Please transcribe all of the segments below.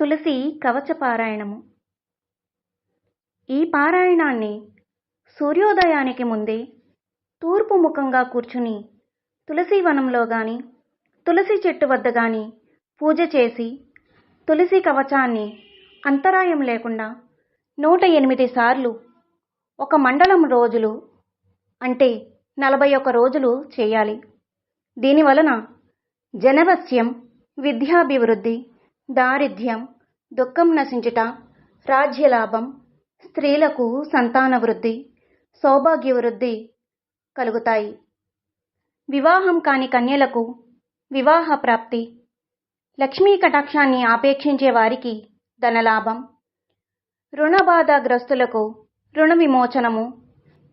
తులసి కవచ పారాయణము. ఈ పారాయణాన్ని సూర్యోదయానికి ముందే తూర్పు ముఖంగా కూర్చుని తులసి వనంలో గాని తులసి చెట్టు వద్ద గాని పూజ చేసి తులసి కవచాన్ని అంతరాయం లేకుండా నూట ఎనిమిది సార్లు ఒక మండలం రోజులు అంటే నలభై ఒక్క రోజులు చేయాలి. దీనివలన జనవస్యం విద్యాభివృద్ధి దారిద్ర్యం దుఃఖం నశించుట రాజ్యలాభం స్త్రీలకు సంతాన వృద్ధి సౌభాగ్య వృద్ధి కలుగుతాయి. వివాహం కాని కన్యలకు వివాహ ప్రాప్తి. లక్ష్మీ కటాక్షాన్ని ఆపేక్షించే వారికి ధనలాభం. రుణబాధాగ్రస్తులకు రుణ విమోచనము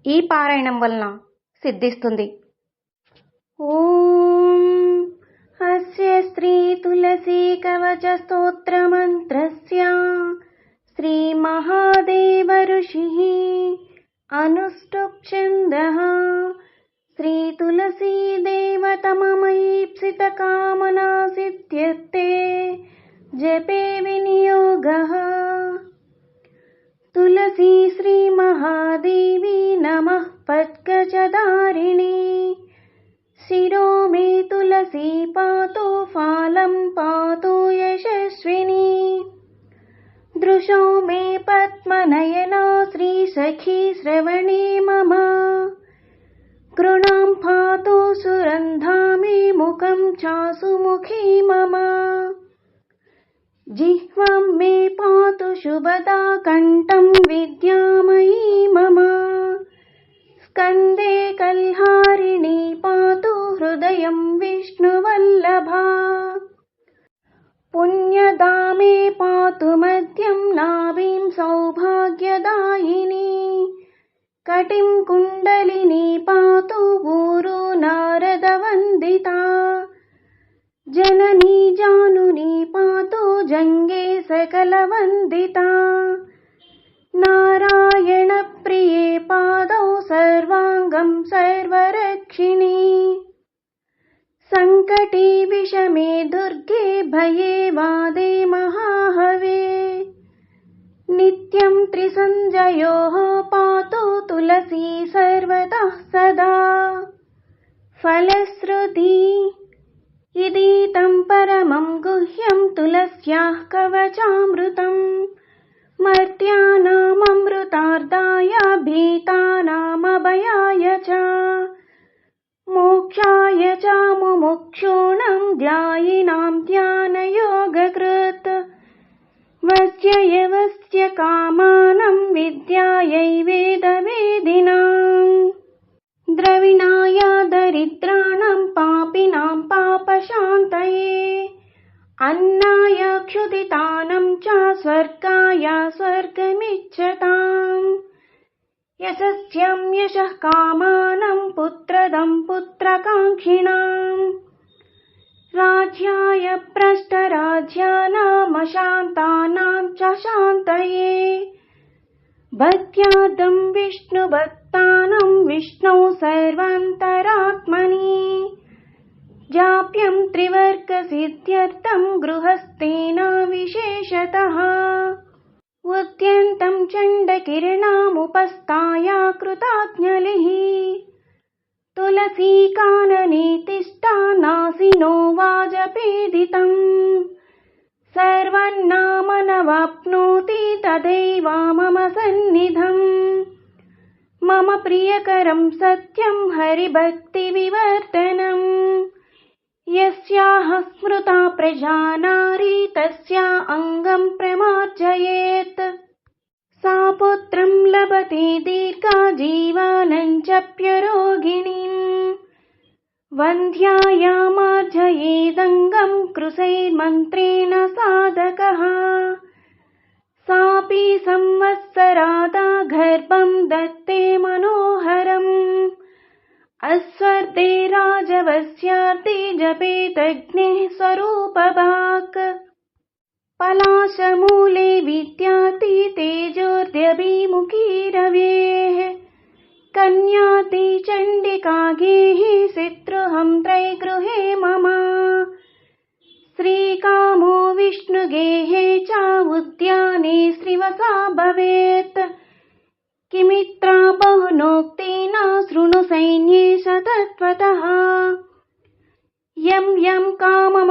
ఈ పారాయణం వలన సిద్ధిస్తుంది. ఓ अस्य श्रीतुलसीकवचस्तोत्रमन्त्रस्य श्रीमहादेवऋषिः अनुष्टुप्छन्दः। श्रीतुलसीदेवतममीप्सितकामनासिद्धे जपे विनियोगः। तुलसी श्रीमहादेवी पातु फालं पातु यशस्विनी। दृशो मे पद्मनयना श्रीसखी श्रवणे मम। कृणां पातु सुरन्धा मे मुखं चासु मुखी मम। जिह्वां मे पातु शुभदा कण्ठं विद्यामयी मम। स्कन्दे कल्हारिणी पातु हृदयं विष्णुवल्लभा। पुण्यदा मे पातु मध्यं नाभिं सौभाग्यदायिनी। कटिं कुण्डलिनी पातु ऊरु नारदवन्दिता। जननी जानुनी पातु जङ्गे सकलवन्दिता। नारायणप्रिये सङ्कटे विषमे दुर्गे भये वादे महाहवे। नित्यं त्रिसञ्जयोः पातु तुलसी सर्वतः सदा। फलश्रुति इदीतं परमं गुह्यं तुलस्याः कवचामृतम्। मर्त्यानाममृतार्दाय भीतानामभयाय च। मोक्षाय मुमुक्षूणां ध्यायिनां ध्यानयोगकृत्। वस्ययवस्य कामानं विद्यायै वेदवेदिनाम्। द्रविणाय दरिद्राणां पापिनां पापशान्तये। अन्नाय क्षुदितानं च स्वर्गाय स्वर्गमिच्छताम्। यशस्यं यशः कामानं पुत्रदं पुत्रकाङ्क्षिणाम् राज्याय भ्रष्टराज्यानामशान्तानां च शान्तये। भक्त्यादं विष्णुभक्तानं विष्णौ सर्वान्तरात्मनि। जाप्यं त्रिवर्गसिद्ध्यर्थं गृहस्थेन विशेषतः। उद्यन्तं चण्डकिरणामुपस्थाय कृताज्ञलिः तुलसीकाननीतिष्ठा नासिनो वाजपेदितम्। सर्वन्नामनवाप्नोति तदैव मम सन्निधम्। मम प्रियकरं सत्यं हरिभक्तिविवर्धनम् यस्याः स्मृता प्रजानारी तस्या अङ्गं प्रमार्जयेत् पुत्रं लभते दीर्घाजीवानञ्चप्यरोगिणीम् वन्ध्यायामार्जयेदङ्गं कृशैर्मन्त्रेण साधकः। सापि संवत्सरादा गर्भं दत्ते मनोहरम्। अस्वर्धे राजवस्यार्थे जपेतग्नेः स्वरूपभाक् पलाशमूले विद्याति तेजोर्ध्यभिमुखी रवेः कन्याति चण्डिका गेहि सितृहं त्रैगृहे मम। श्रीकामो विष्णुगेहे च श्रीवसा भवेत्। किमित्रा बहुनोक्तेन शृणु सैन्ये तत्त्वतः यं यं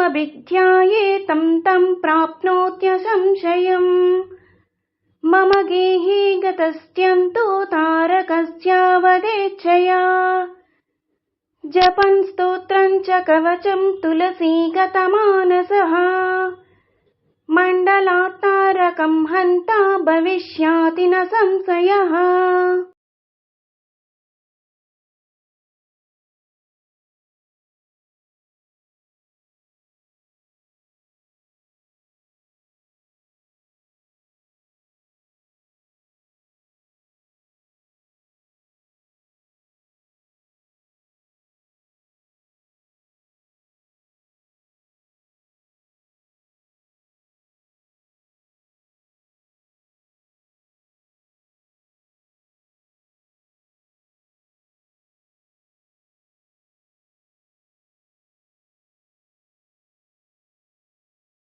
काममभिध्याये तं तं प्राप्नोत्यसंशयम् मम गेहे गतस्त्यन्तु तारकस्यावदेच्छया जपन् स्तोत्रम् च कवचम् तुलसीगतमानसः मण्डलात्तारकम् हन्ता भविष्याति न संशयः